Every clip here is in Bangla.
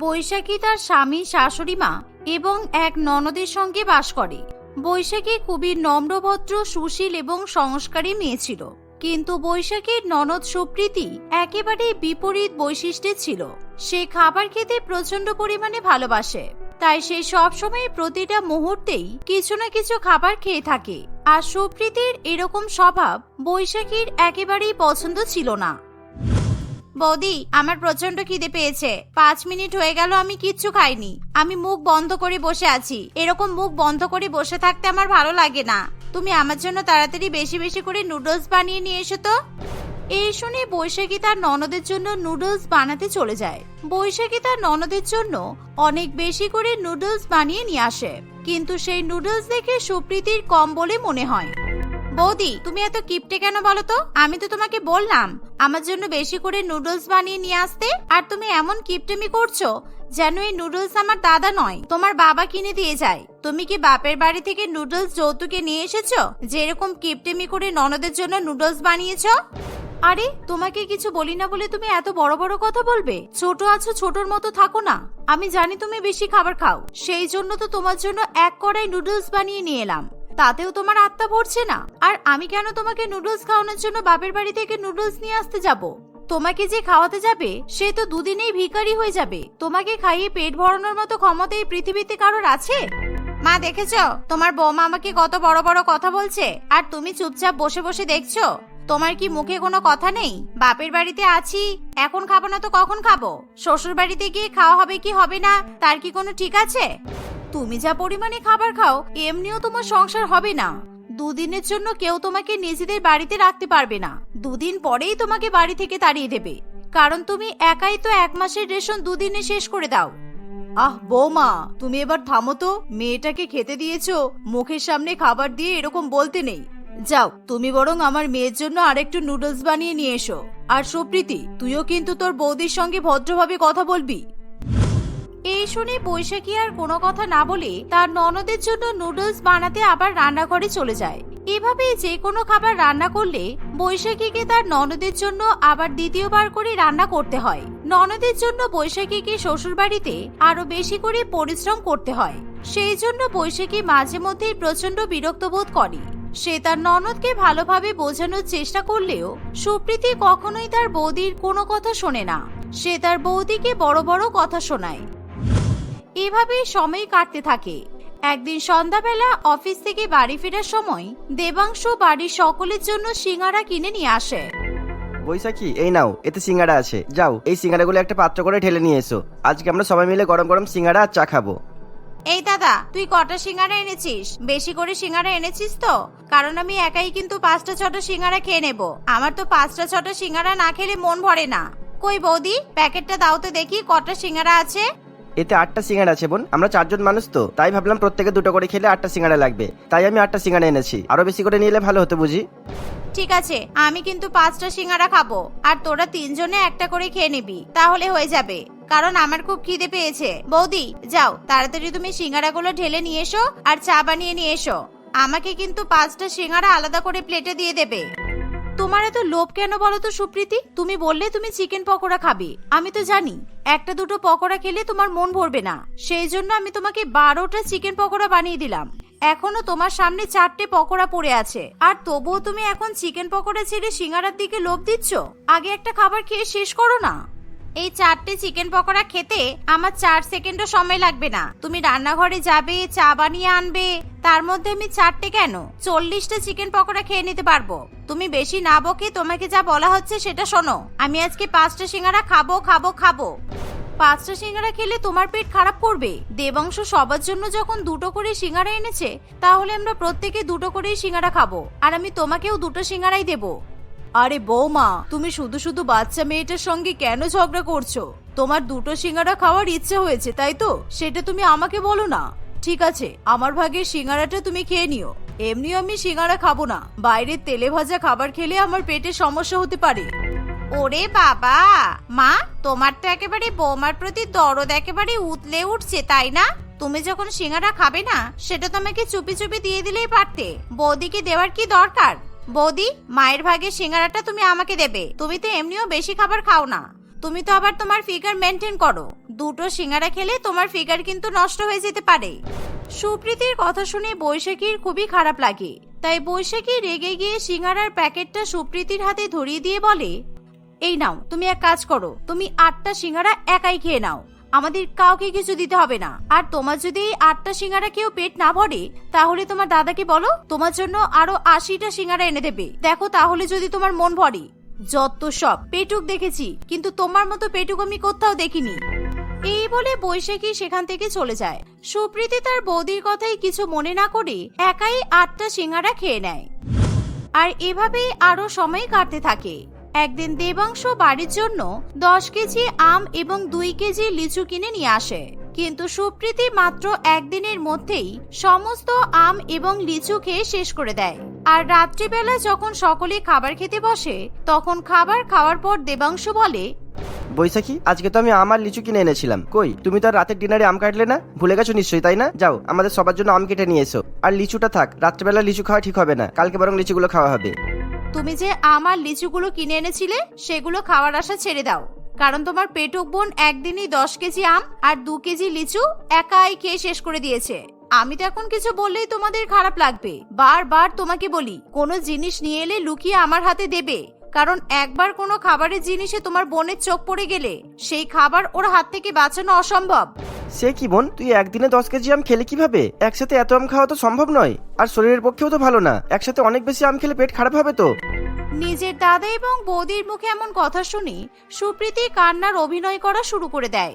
বৈশাখী তার স্বামী, শাশুড়ি মা এবং এক ননদের সঙ্গে বাস করে। বৈশাখী খুবই নম্রভদ্র সুশীল এবং সংস্কারী মেয়ে ছিল। কিন্তু বৈশাখীর ননদ সুপ্রীতি একেবারে বিপরীত বৈশিষ্ট্যের ছিল। সে খাবার খেতে প্রচণ্ড পরিমাণে ভালোবাসে। তাই সে সবসময় প্রতিটা মুহূর্তেই কিছু না কিছু খাবার খেয়ে থাকে। আর সুপ্রীতির এরকম স্বভাব বৈশাখীর একেবারেই পছন্দ ছিল না। বৌদি, আমার প্রচণ্ড খিদে পেয়েছে। পাঁচ মিনিট হয়ে গেল, আমি কিচ্ছু খাইনি। আমি মুখ বন্ধ করে বসে আছি। এরকম মুখ বন্ধ করে বসে থাকতে আমার ভালো লাগে না। তুমি আমার জন্য তাড়াতাড়ি বেশি বেশি করে নুডলস বানিয়ে নিয়ে এসো তো। এই শুনে বৈশাখী তার ননদের জন্য নুডলস বানাতে চলে যায়। বৈশাখী তার ননদের জন্য অনেক বেশি করে নুডলস বানিয়ে নিয়ে আসে। কিন্তু সেই নুডলস দেখে সুপ্রীতির কম বলে মনে হয়। বৌদি, তুমি এত কিপটে কেন বলো তো? আমি তো তোমাকে বললাম, আমার জন্য বেশি করে নুডলস বানিয়ে নিয়ে আসতে, আর তুমি এমন কিপটেমি করছ যেন এই নুডলস আমার দাদা নয়, তোমার বাবা কিনে দিয়ে যায়। তুমি কি বাপের বাড়ি থেকে নুডলস যৌতুকে নিয়ে এসেছ যেরকম কিপটেমি করে ননদের জন্য নুডলস বানিয়েছো? আরে, তোমাকে কিছু বলি না বলে তুমি এত বড় বড় কথা বলবে? ছোট আছো, ছোটর মতো থাকো না। আমি জানি তুমি বেশি খাবার খাও, সেই জন্য তো তোমার জন্য এক কড়াই নুডলস বানিয়ে নিয়ে এলাম। তাতেও তোমার আত্মা ভরছে না। আর আমি কেন তোমাকে নুডলস খাওয়ানোর জন্য বাপের বাড়ি থেকে নুডলস নিয়ে আসতে যাব? তোমাকে যে খাওয়াতে যাবে, সে তো দুদিনেই ভিখারি হয়ে যাবে। তোমাকে খাইয়ে পেট ভরানোর মতো ক্ষমতা এই পৃথিবীতে কারোর আছে? মা, দেখেছ? তোমার বৌমা আমাকে কত বড় বড় কথা বলছে। আর তুমি চুপচাপ বসে বসে দেখছ? তোমার কি মুখে কোনো কথা নেই? বাপের বাড়িতে আছি, এখন খাব না তো কখন খাব? শ্বশুর বাড়িতে গিয়ে খাওয়া হবে কি হবে না? তার কি কোনো ঠিক আছে? তুমি যা পরিমাণে খাবার খাও, এমনিও তোমার সংসার হবে না। দুদিনের জন্য কেউ তোমাকে নিজেদের বাড়িতে রাখতে পারবে না। দুদিন পরেই তোমাকে বাড়ি থেকে তাড়িয়ে দেবে। কারণ তুমি একাই তো এক মাসের রেশন দুদিনে শেষ করে দাও। আহ, বৌমা, তুমি এবার থামো তো। মেয়েটাকে খেতে দিয়েছ, মুখের সামনে খাবার দিয়ে এরকম বলতে নেই। যাও, তুমি বরং আমার মেয়ের জন্য আরেকটু নুডলস বানিয়ে নিয়ে এসো। আর সুপ্রীতি, তুইও কিন্তু তোর বৌদির সঙ্গে ভদ্রভাবে কথা বলবি। এই শুনে বৈশাখী আর কোনো কথা না বলে তার ননদের জন্য নুডলস বানাতে আবার রান্নাঘরে চলে যায়। এভাবে যে কোনো খাবার রান্না করলে বৈশাখীকে তার ননদের জন্য আবার দ্বিতীয়বার করে রান্না করতে হয়। ননদের জন্য বৈশাখীকে শ্বশুর বাড়িতে আরও বেশি করে পরিশ্রম করতে হয়। সেই জন্য বৈশাখী মাঝে মধ্যেই প্রচণ্ড বিরক্ত বোধ করে। সে তার ননদকে ভালোভাবে বোঝানোর চেষ্টা করলেও সুপ্রীতি কখনোই তার বৌদির কোনো কথা শোনে না। সে তার বৌদিকে বড় বড় কথা শোনায়। এভাবেই সময় কাটতে থাকে। একদিন সন্ধ্যাবেলা অফিস থেকে বাড়ি ফেরার সময় দেবাংশু বাড়ির সকলের জন্য সিঙ্গারা কিনে নিয়ে আসে। বৈশাখী এই নাও এতে সিঙ্গারা আছে। যাও এই সিঙ্গারাগুলো একটা পাত্র করে ঢেলে নিয়ে এসো। আজকে আমরা সবাই মিলে গরম গরম সিঙ্গারা আর চা খাব। এই দাদা তুই কটা সিঙ্গারা এনেছিস? বেশি করে সিঙ্গারা এনেছিস তো? কারণ আমি একাই কিন্তু পাঁচটা ছটা সিঙ্গারা খেয়ে নেব। আমার তো পাঁচটা ছটা সিঙ্গারা না খেলে মন ভরে না। কই বৌদি প্যাকেটটা দাও তো দেখি কটা সিঙ্গারা আছে। এতে আটটা সিঙ্গারা আছে বোন। আমরা চারজন মানুষ তো, তাই ভাবলাম প্রত্যেকে দুটো করে খেলে আটটা সিঙ্গারা লাগবে। তাই আমি আটটা সিঙ্গারা এনেছি। আরও বেশি করে নিলে ভালো হতো বুঝি? ঠিক আছে, আমি কিন্তু পাঁচটা সিঙ্গারা খাব, আর তোরা তিনজনে একটা করে খেয়ে নিবি, তাহলে হয়ে যাবে। কারণ আমার খুব খিদে পেয়েছে। বৌদি, যাও, তাড়াতাড়ি তুমি সিঙ্গারাগুলো ঢেলে নিয়ে এসো, আর চা বানিয়ে নিয়ে এসো। আমাকে কিন্তু পাঁচটা সিঙ্গারা আলাদা করে প্লেটে দিয়ে দেবে। তোমার এত লোভ কেন বলো তো, সুপ্রীতি? তুমি বললে তুমি চিকেন পকোড়া খাবে। আমি তো জানি, একটা দুটো পকোড়া খেলে তোমার মন ভরবে না। সেই জন্য আমি তোমাকে বারোটা চিকেন পকোড়া বানিয়ে দিলাম। এখনও তোমার সামনে চারটে পকোড়া পড়ে আছে। আর তবুও তুমি এখন চিকেন পকোড়া ছেড়ে সিঙ্গারার দিকে লোভ দিচ্ছ? আগে একটা খাবার খেয়ে শেষ করো না। এই চারটে চিকেন পকোড়া খেতে আমার চার সেকেন্ডও সময় লাগবে না। তুমি রান্নাঘরে যাবে, চা বানিয়ে আনবে, তার মধ্যে আমি চারটে কেন? চল্লিশটা চিকেন পকোড়া খেয়ে নিতে পারব। তুমি বেশি না বকে তোমাকে যা বলা হচ্ছে সেটা শোনো। আমি আজকে পাঁচটা সিঙ্গারা খাব খাব খাব। পাঁচটা সিঙ্গারা খেলে তোমার পেট খারাপ করবে। দেবাংশ সবার জন্য যখন দুটো করে সিঙ্গারা এনেছে, তাহলে আমরা প্রত্যেকে দুটো করেই সিঙ্গারা খাব। আর আমি তোমাকেও দুটো সিঙ্গারাই দেবো। আরে বৌমা, তুমি শুধু শুধু বাচ্চা মেয়েটার সঙ্গে কেন ঝগড়া করছ? তোমার দুটো সিঙ্গারা খাওয়ার ইচ্ছে হয়েছে, তাই তো? সেটা তুমি আমাকে বলো না। ঠিক আছে, আমার ভাগের সিঙ্গারাটা তুমি খেয়ে নিও। এমনিও আমি সিঙ্গারা খাব না। বাইরের তেলে ভাজা খাবার খেলে আমার পেটে সমস্যা হতে পারে। ওরে বাবা! মা, তোমার তো একেবারে বৌমার প্রতি দরদ একেবারে উতলে উঠছে, তাই না? তুমি যখন সিঙ্গারা খাবে না, সেটা তোমাকে চুপি চুপি দিয়ে দিলেই পারতে। বৌদিকে দেওয়ার কি দরকার? বৌদি, মায়ের ভাগে সিঙ্গারাটা তুমি আমাকে দেবে। তুমি তো এমনিও বেশি খাবার খাও না। তুমি তো আবার তোমার ফিগার মেনটেন করো। দুটো সিঙ্গারা খেলে তোমার ফিগার কিন্তু নষ্ট হয়ে যেতে পারে। সুপ্রীতির কথা শুনে বৈশাখীর খুবই খারাপ লাগে। তাই বৈশাখী রেগে গিয়ে সিঙ্গারার প্যাকেটটা সুপ্রীতির হাতে ধরিয়ে দিয়ে বলে, এই নাও, তুমি এক কাজ করো, তুমি আটটা সিঙ্গারা একাই খেয়ে নাও। আমাদের কাউকে কিছু দিতে হবে না। আর তোমার যদি এই আটটা সিঙ্গারা কেউ পেট না ভরে, তাহলে তোমার দাদাকে বলো, তোমার জন্য আরও আশিটা সিঙ্গারা এনে দেবে। দেখো তাহলে যদি তোমার মন ভরে। যত সব, পেটুক দেখেছি, কিন্তু তোমার মতো পেটুক আমি কোথাও দেখিনি। এই বলে বৈশাখী সেখান থেকে চলে যায়। সুপ্রীতি তার বৌদির কথাই কিছু মনে না করে একাই আটটা সিঙ্গারা খেয়ে নেয়। আর এভাবেই আরও সময় কাটতে থাকে। একদিন দেবাংশ বাড়ির জন্য দশ কেজি আম এবং দুই কেজি লিচু কিনে নিয়ে আসে। কিন্তু সুপ্রীতি মাত্র একদিনের মধ্যেই সমস্ত আম এবং লিচু খেয়ে শেষ করে দেয়। আর রাত্রিবেলা যখন সকলে খাবার খেতে বসে, তখন খাবার খাওয়ার পর দেবাংশ বলে, বৈশাখী, আজকে তো আমি আমার লিচু কিনে এনেছিলাম। কই, তুমি তো আর রাতের ডিনারে আম কাটলে না? ভুলে গেছো নিশ্চয়ই, তাই না? যাও, আমাদের সবার জন্য আম কেটে নিয়ে এসো। আর লিচুটা থাক, রাত্রেবেলা লিচু খাওয়া ঠিক হবে না। কালকে বরং লিচুগুলো খাওয়া হবে। তুমি যে আমার লিচুগুলো কিনে এনেছিলে, সেগুলো খাওয়ার আশা ছেড়ে দাও। কারণ তোমার পেটুক বোন একদিনই দশ কেজি আম আর দু কেজি লিচু একাই খেয়ে শেষ করে দিয়েছে। আমি তো এখন কিছু বললেই তোমাদের খারাপ লাগবে। বারবার তোমাকে বলি, কোনো জিনিস নিয়ে এলে লুকিয়ে আমার হাতে দেবে। কারণ একবার কোনো খাবারের জিনিসে তোমার বোনের চোখ পড়ে গেলে সেই খাবার ওর হাত থেকে বাঁচানো অসম্ভব। সে কি বোন? তুই একদিনে দশ কেজি আম খেলে কীভাবে? একসাথে এত আম খাওয়া তো সম্ভব নয়। আর শরীরের পক্ষেও তো ভালো না। একসাথে অনেক বেশি আম খেলে পেট খারাপ হবে তো। নিজের দাদা এবং বৌদির মুখে এমন কথা শুনি সুপ্রীতি কান্নার অভিনয় করা শুরু করে দেয়।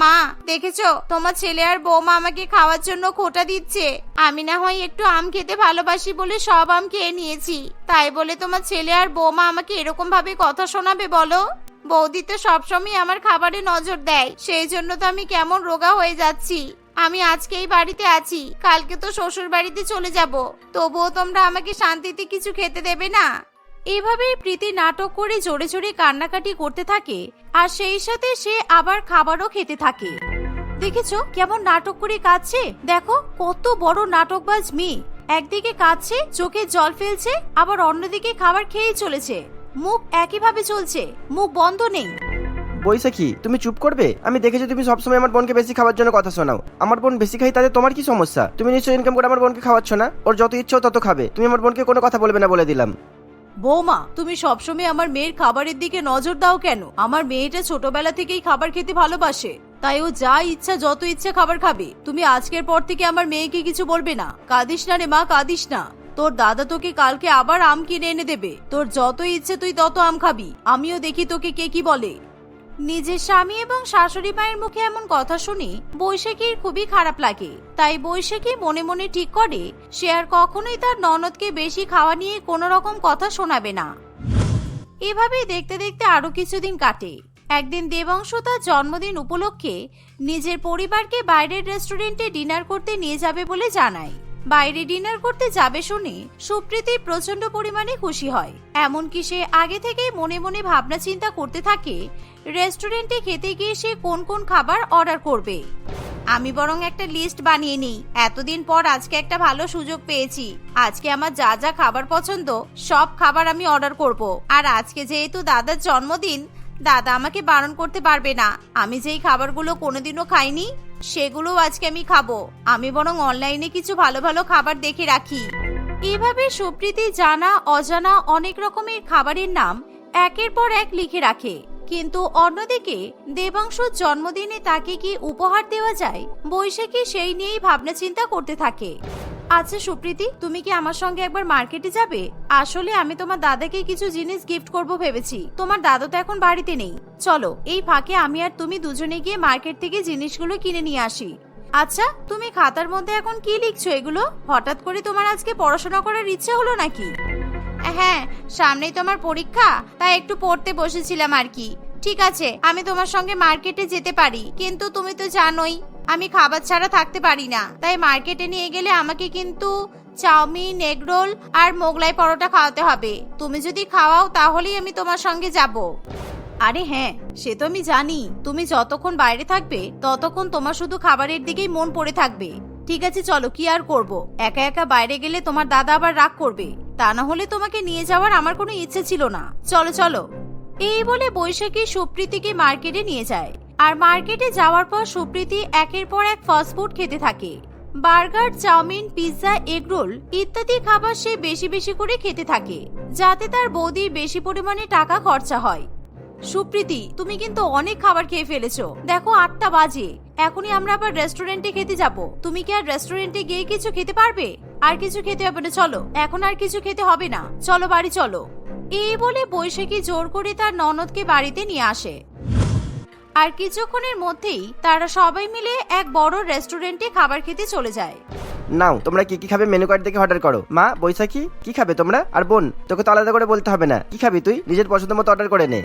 মা, দেখেছ? তোমার ছেলে আর বৌমা আমাকে খাওয়ার জন্য খোটা দিচ্ছে। আমি না হয় একটু আম খেতে ভালোবাসি বলে সব আম খেয়ে নিয়েছি। তাই বলে তোমার ছেলে আর বৌমা আমাকে এরকম ভাবে কথা শোনাবে বলো? বৌদি তো সবসময় আমার খাবারে নজর দেয়, সেই জন্য তো আমি কেমন রোগা হয়ে যাচ্ছি। আমি আজকে এই বাড়িতে আছি, কালকে তো শ্বশুর বাড়িতে চলে যাব। তবুও তোমরা আমাকে শান্তিতে কিছু খেতে দেবে না? এভাবেই প্রীতি নাটক করে জোরে জোরে কান্নাকাটি করতে থাকে, আর সেই সাথে সে আবার খাবারও খেতে থাকে। দেখেছ কেমন নাটক করে কাঁদছে? দেখো কত বড় নাটকবাজ মেয়ে। একদিকে কাঁদছে, চোখে জল ফেলছে, আবার অন্যদিকে খাবার খেয়েই চলেছে। মুখ একইভাবে চলছে, মুখ বন্ধ নেই। বৈশাখী তুমি চুপ করবে? আমি দেখেছি তুমি সবসময় আমার বোনকে বেশি খাওয়ার জন্য কথা শোনাও। আমার বোন বেশি খাই তাতে তোমার কি সমস্যা? তুমি নিশ্চয়ই ইনকাম করে আমার বোনকে খাওয়াচ্ছ না? ওর যত ইচ্ছে তত খাবে। তুমি আমার বোনকে কোনো কথা বলবে না বলে দিলাম। বৌমা, তুমি সবসময় আমার মেয়ের খাবারের দিকে নজর দাও কেন? আমার মেয়েটা ছোটবেলা থেকেই খাবার খেতে ভালোবাসে। তাই ও যা ইচ্ছা, যত ইচ্ছা খাবার খাবে। তুমি আজকের পর থেকে আমার মেয়েকে কিছু বলবে না। কাঁদিস না রে মা, কাঁদিস না। তোর দাদা তোকে কালকে আবার আম কিনে এনে দেবে। তোর যত ইচ্ছে তুই তত আম খাবি। আমিও দেখি তোকে কে কি বলে। নিজের স্বামী এবং শাশুড়ি মায়ের মুখে এমন কথা শুনে বৈশাখীর খুবই খারাপ লাগে। তাই বৈশাখী মনে মনে ঠিক করে, সে আর কখনোই তার ননদকে বেশি খাওয়া নিয়ে কোনো রকম কথা শোনাবে না। এভাবেই দেখতে দেখতে আরও কিছুদিন কাটে। একদিন দেবাংশ তার জন্মদিন উপলক্ষে নিজের পরিবারকে বাইরের রেস্টুরেন্টে ডিনার করতে নিয়ে যাবে বলে জানায়। বাইরে ডিনার করতে যাবে শুনে সুপ্রীতি প্রচণ্ড পরিমাণে খুশি হয়। এমনকি সে আগে থেকেই মনে মনে ভাবনা চিন্তা করতে থাকে, রেস্টুরেন্টে খেতে গিয়ে সে কোন কোন খাবার অর্ডার করবে। আমি বরং একটা লিস্ট বানিয়ে নিই। এতদিন পর আজকে একটা ভালো সুযোগ পেয়েছি। আজকে আমার যা যা খাবার পছন্দ, সব খাবার আমি অর্ডার করব। আর আজকে যেহেতু দাদার জন্মদিন, দাদা আমাকে বারণ করতে পারবে না। আমি যেই খাবারগুলো কোনোদিনও খাইনি সেগুলো আজকে আমি খাব। আমি বরং অনলাইনে কিছু ভালো ভালো খাবার দেখে রাখি। এভাবে সুপ্রীতি, জানা, অজানা অনেক রকমের খাবারের নাম একের পর এক লিখে রাখে। কিন্তু অন্যদিকে, দেবাংশুর জন্মদিনে তাকে কি উপহার দেওয়া যায়, বৈশাখী সেই নিয়েই ভাবনা চিন্তা করতে থাকে। আচ্ছা সুপ্রীতি, তুমি কি আমার সঙ্গে একবার মার্কেটে যাবে? আসলে আমি তোমার দাদাকে কিছু জিনিস গিফট করব ভেবেছি। তোমার দাদা তো এখন বাড়িতে নেই। চলো, এই ফাঁকে আমি আর তুমি দুজনে গিয়ে মার্কেট থেকে জিনিসগুলো কিনে নিয়ে আসি। আচ্ছা তুমি খাতার মধ্যে এখন কি লিখছো এগুলো? হঠাৎ করে তোমার আজকে পড়াশোনা করার ইচ্ছে হলো নাকি? হ্যাঁ সামনেই তোমার পরীক্ষা, তাই একটু পড়তে বসেছিলাম আর কি। ঠিক আছে, আমি তোমার সঙ্গে মার্কেটে যেতে পারি। কিন্তু তুমি তো জানোই, আমি খাবার ছাড়া থাকতে পারি না। তাই মার্কেটে নিয়ে গেলে আমাকে কিন্তু চাউমিন এগ রোল আর মোগলাই পরোটা খাওয়াতে হবে। তুমি যদি খাওয়াও, তাহলেই আমি তোমার সঙ্গে যাব। আরে হ্যাঁ সে তো আমি জানি। তুমি যতক্ষণ বাইরে থাকবে, ততক্ষণ তোমার শুধু খাবারের দিকেই মন পড়ে থাকবে। ঠিক আছে, চলো, কি আর করব? একা একা বাইরে গেলে তোমার দাদা আবার রাগ করবে। তা না হলে তোমাকে নিয়ে যাওয়ার আমার কোনো ইচ্ছে ছিল না। চলো চলো। এই বলে বৈশাখী সুপ্রীতিকে মার্কেটে নিয়ে যায়। আর মার্কেটে যাওয়ার পর সুপ্রীতি একের পর এক ফাস্টফুড খেতে থাকে। বার্গার, চাউমিন, পিৎজা এগরোল ইত্যাদি খাবার সে বেশি বেশি করে খেতে থাকে, যাতে তার বৌদির বেশি পরিমাণে টাকা খরচা হয়। সুপ্রীতি, তুমি কিন্তু অনেক খাবার খেয়ে ফেলেছো। দেখো আটটা বাজে। এখনই আমরা আবার রেস্টুরেন্টে খেতে যাব। তুমি কি আর রেস্টুরেন্টে গিয়ে কিছু খেতে পারবে? আর কিছু খেতে হবে না, চলো। এখন আর কিছু খেতে হবে না। চলো বাড়ি, চলো। এই বলে বৈশাখী জোর করে তার ননদকে বাড়িতে নিয়ে আসে। আর কিছুক্ষণের মধ্যেই তারা সবাই মিলে এক বড় রেস্টুরেন্টে খাবার খেতে চলে যায়। নাও তোমরা কি কি খাবে মেনু কার্ড দেখে অর্ডার করো। মা বৈশাখী কি খাবে তোমরা? আর বোন তোকে তো আলাদা করে বলতে হবে না। কি খাবি তুই? নিজের পছন্দ মতো অর্ডার করে নে।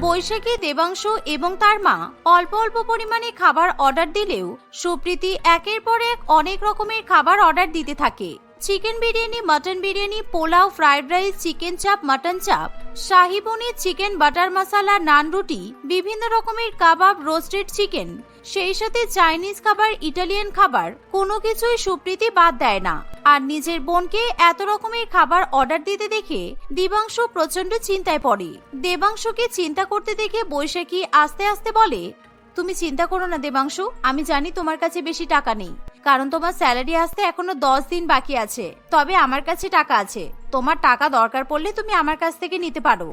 বৈশাখী দেবাংশু এবং তার মা অল্প অল্প পরিমাণে খাবার অর্ডার দিলেও সুপ্রীতি একের পর এক অনেক রকমের খাবার অর্ডার দিতে থাকে। Chicken biryani, mutton biryani, pulao, fried rice, chicken chaap, mutton chaap. Shahi paneer, chicken, butter মশলা, নান রুটি, বিভিন্ন রকমের কাবাব, রোস্টেড চিকেন। সেই সাথে চাইনিজ খাবার, ইটালিয়ান খাবার, কোনো কিছুই সুপ্রীতি বাদ দেয় না। আর নিজের বোনকে এত রকমের খাবার অর্ডার দিতে দেখে দিবাংশু প্রচণ্ড চিন্তায় পড়ে। দেবাংশুকে চিন্তা করতে দেখে বৈশাখী আস্তে আস্তে বলে তুমি চিন্তা করো না দেবাংশু, আমি জানি তোমার কাছে বেশি টাকা নেই। কারণ তোমার স্যালারি আসতে এখনও দশ দিন বাকি আছে। তবে আমার কাছে টাকা আছে। তোমার টাকা দরকার পড়লে তুমি আমার কাছ থেকে নিতে পারো।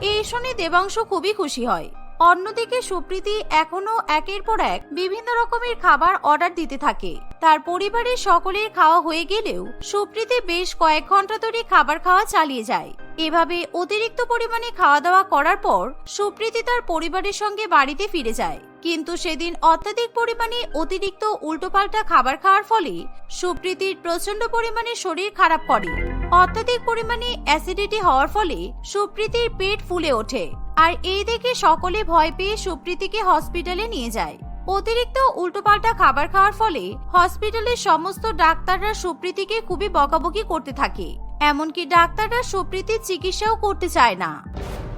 এই শুনে দেবাংশু খুবই খুশি হয়। অন্যদিকে সুপ্রীতি এখনও একের পর এক বিভিন্ন রকমের খাবার অর্ডার দিতে থাকে। তার পরিবারের সকলের খাওয়া হয়ে গেলেও সুপ্রীতি বেশ কয়েক ঘণ্টা ধরে খাবার খাওয়া চালিয়ে যায়। এভাবে অতিরিক্ত পরিমাণে খাওয়া দাওয়া করার পর সুপ্রীতি তার পরিবারের সঙ্গে বাড়িতে ফিরে যায়। কিন্তু সেদিন অত্যাধিক পরিমাণে অতিরিক্ত উল্টোপাল্টা খাবার খাওয়ার ফলে সুপ্রীতির প্রচণ্ড পরিমাণে শরীর খারাপ করে। অত্যাধিক পরিমাণে অ্যাসিডিটি হওয়ার ফলে সুপ্রীতির পেট ফুলে ওঠে। আর এই দেখে সকলে ভয় পেয়ে সুপ্রীতিকে হসপিটালে নিয়ে যায়। অতিরিক্ত উল্টোপাল্টা খাবার খাওয়ার ফলে হসপিটালের সমস্ত ডাক্তাররা সুপ্রীতিকে খুবই বকাবকি করতে থাকে। এমনকি ডাক্তাররা সুপ্রীতির চিকিৎসাও করতে চায় না।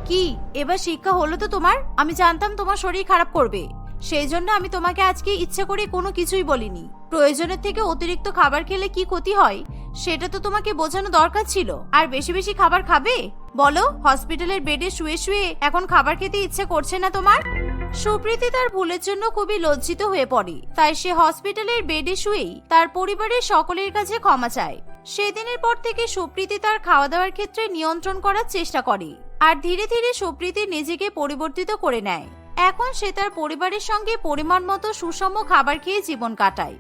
কি? এবার শিক্ষা হলো তো তোমার? আমি জানতাম তোমার শরীর খারাপ করবে। সেই জন্য আমি তোমাকে আজকে ইচ্ছা করে কোনো কিছুই বলিনি। প্রয়োজনের থেকে অতিরিক্ত খাবার খেলে কি ক্ষতি হয়, সেটা তো তোমাকে বোঝানো দরকার ছিল। আর বেশি বেশি খাবার খাবে? বলো, হসপিটালের বেডে শুয়ে শুয়ে এখন খাবার খেতে ইচ্ছে করছে না তোমার? সুপ্রীতি তার ভুলের জন্য খুবই লজ্জিত হয়ে পড়ে। তাই সে হসপিটালের বেডে শুয়েই তার পরিবারের সকলের কাছে ক্ষমা চায়। সেদিনের পর থেকে সুপ্রীতি তার খাওয়া দাওয়ার ক্ষেত্রে নিয়ন্ত্রণ করার চেষ্টা করে আর ধীরে ধীরে সুপ্রীতি নিজেকে পরিবর্তিত করে নেয়। এখন সে তার পরিবারের সঙ্গে পরিমাণ মতো সুষম খাবার খেয়ে জীবন কাটায়।